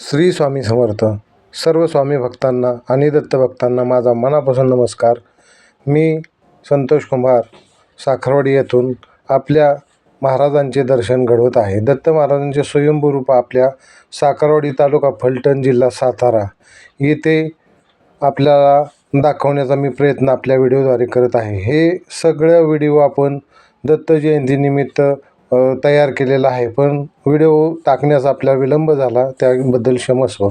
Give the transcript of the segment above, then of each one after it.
श्री स्वामी समर्थ सर्व स्वामी भक्तांना आणि दत्त भक्तांना माझा मनापासून नमस्कार. मी संतोष कुंभार साखरवाडी येथून आपल्या महाराजांचे दर्शन घडवत आहे. दत्त महाराजांचे स्वयंभू रूप आपल्या साखरवाडी तालुका फलटण जिल्हा सातारा येथे आपल्याला दाखवण्याचा मी प्रयत्न आपल्या व्हिडिओद्वारे करत आहे. हे सगळं व्हिडिओ आपण दत्त जयंतीनिमित्त तयार केलेला आहे. पण व्हिडिओ टाकण्यास आपला विलंब झाला त्याबद्दल क्षमस्व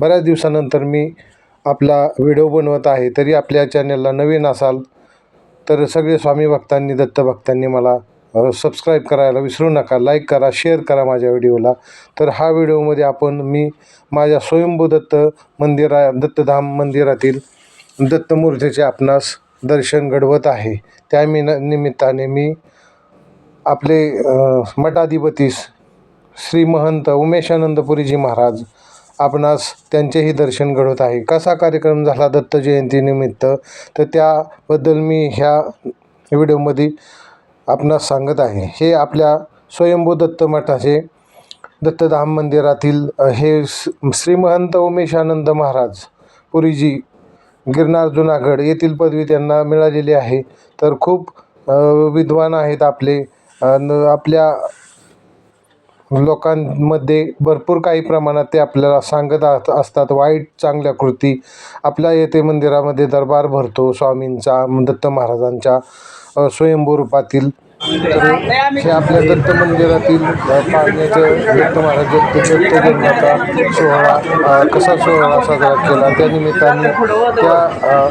बऱ्याच दिवसानंतर मी आपला व्हिडिओ बनवत आहे तरी आपल्या चॅनलला नवीन असाल तर सगळे स्वामी भक्तांनी दत्त भक्तांनी मला सबस्क्राईब करायला विसरू नका लाईक करा शेअर करा माझ्या व्हिडिओला. तर हा व्हिडिओमध्ये आपण मी माझ्या स्वयंभू दत्त मंदिरा दत्तधाम मंदिरातील दत्तमूर्तीचे आपणास दर्शन घडवत आहे. त्या मी निमित्ताने मी आपले मठाधिपतीस श्री महंत उमेशानंदपुरीजी महाराज आपणास त्यांचेही दर्शन घडवत आहे. कसा कार्यक्रम झाला दत्त जयंतीनिमित्त तर त्याबद्दल मी ह्या व्हिडिओमध्ये आपणास सांगत आहे. हे आपल्या स्वयंभू दत्त मठाचे दत्तधाम मंदिरातील हे श्रीमहंत उमेशानंद महाराज पुरीजी गिरनार जुनागड येथील पदवी त्यांना मिळालेली आहे. तर खूप विद्वान आहेत आपले. आणि आपल्या लोकांमध्ये भरपूर काही प्रमाणात ते आपल्याला सांगत असतात. वाईट चांगल्या कृती आपल्या येथे मंदिरामध्ये दरबार भरतो स्वामींचा दत्त महाराजांच्या स्वयंभू रूपातील. तर हे आपल्या दत्त मंदिरातील अ, पाळण्याचं दत्त महाराज दत्तजन्माचा सोहळा कसा सोहळा साजरा केला त्यानिमित्ताने त्या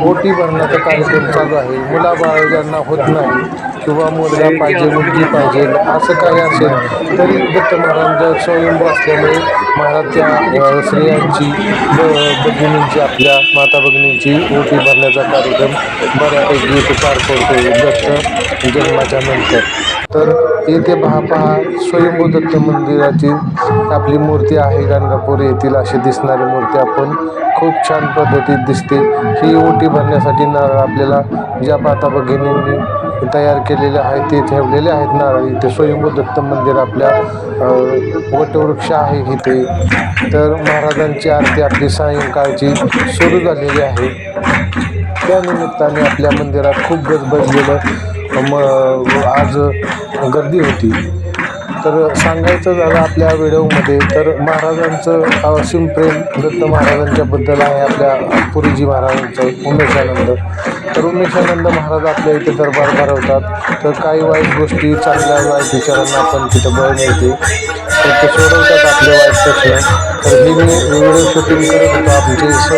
बोटी ओटी भरण्याचा कार्यक्रम चालू आहे. मुलाबाळ ज्यांना होत नाही किंवा मुलगा पाहिजे मुलगी पाहिजे असं काही असेल तरी दत्त महाराज स्वयंभू असल्यामुळे महाराज त्या स्त्रियांची भगिनींची आपल्या माता भगिनींची ओटी भरण्याचा कार्यक्रम बऱ्यापैकी इथे पार पडतो दत्त जन्माच्या नंतर. तर येथे पहा पहा स्वयंभू दत्त मंदिराची आपली मूर्ती आहे गाणगापूर येथील अशी दिसणारी मूर्ती आपण खूप छान पद्धतीत दिसते. ही ओटी भरण्यासाठी नारळ आपल्याला ज्या माता भगिनींनी तयार केलेले आहेत ते ठेवलेले आहेत. नारळ इथे स्वयंभू दत्त मंदिर आपल्या वटवृक्ष आहे इथे. तर महाराजांची आरती आपली सायंकाळची सुरू झालेली आहे. त्यानिमित्ताने आपल्या मंदिरात खूप गजबजलेलं म आज गर्दी होती. तर सांगायचं झालं आपल्या व्हिडिओमध्ये तर महाराजांचं असीम प्रेम दत्त महाराजांच्याबद्दल आहे आपल्या पुरीजी महाराजांचं उमेशानंद. तर उमेशानंद महाराज आपल्या इथे दरबार भरवतात. तर काही वाईट गोष्टी चांगल्या वाईट विचारांना आपण तिथं बळ मिळते. तर ते सोडवतात आपले वाईट प्रश्न तर मी व्हिडिओ शूटिंग करत होतो. आमचे स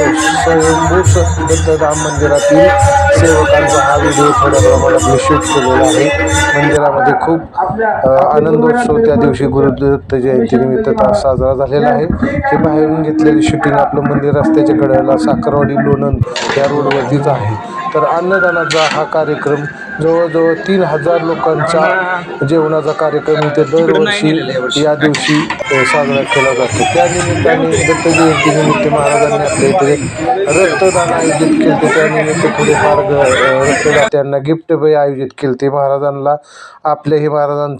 स्वयंभू दत्तधाम मंदिरातील सेवकांचा हा व्हिडिओ थोड्या प्रमाणात मी शूट केलेला आहे. मंदिरामध्ये खूप आनंद आनंदोत्सव त्या दिवशी गुरुदत्त जयंतीनिमित्त निमित्त साजरा झालेला आहे. हे बाहेरून घेतलेली शूटिंग आपलं मंदिर रस्त्याच्या कडेला साखरवाडी लोणंद या रोडवरतीच आहे. तर अन्नदानाचा हा कार्यक्रम जवळजवळ तीन हजार लोकांचा जेवणाचा कार्यक्रम इथे दरवर्षी या दिवशी साजरा केला जातो. त्या निमित्ताने दत्त जयंतीनिमित्त महाराजांनी आपल्या इथे रक्तदान आयोजित केले त्यानिमित्त थोडेफार रक्तदात्यांना गिफ्ट आयोजित केले ते महाराजांना आपल्याही महाराजांचं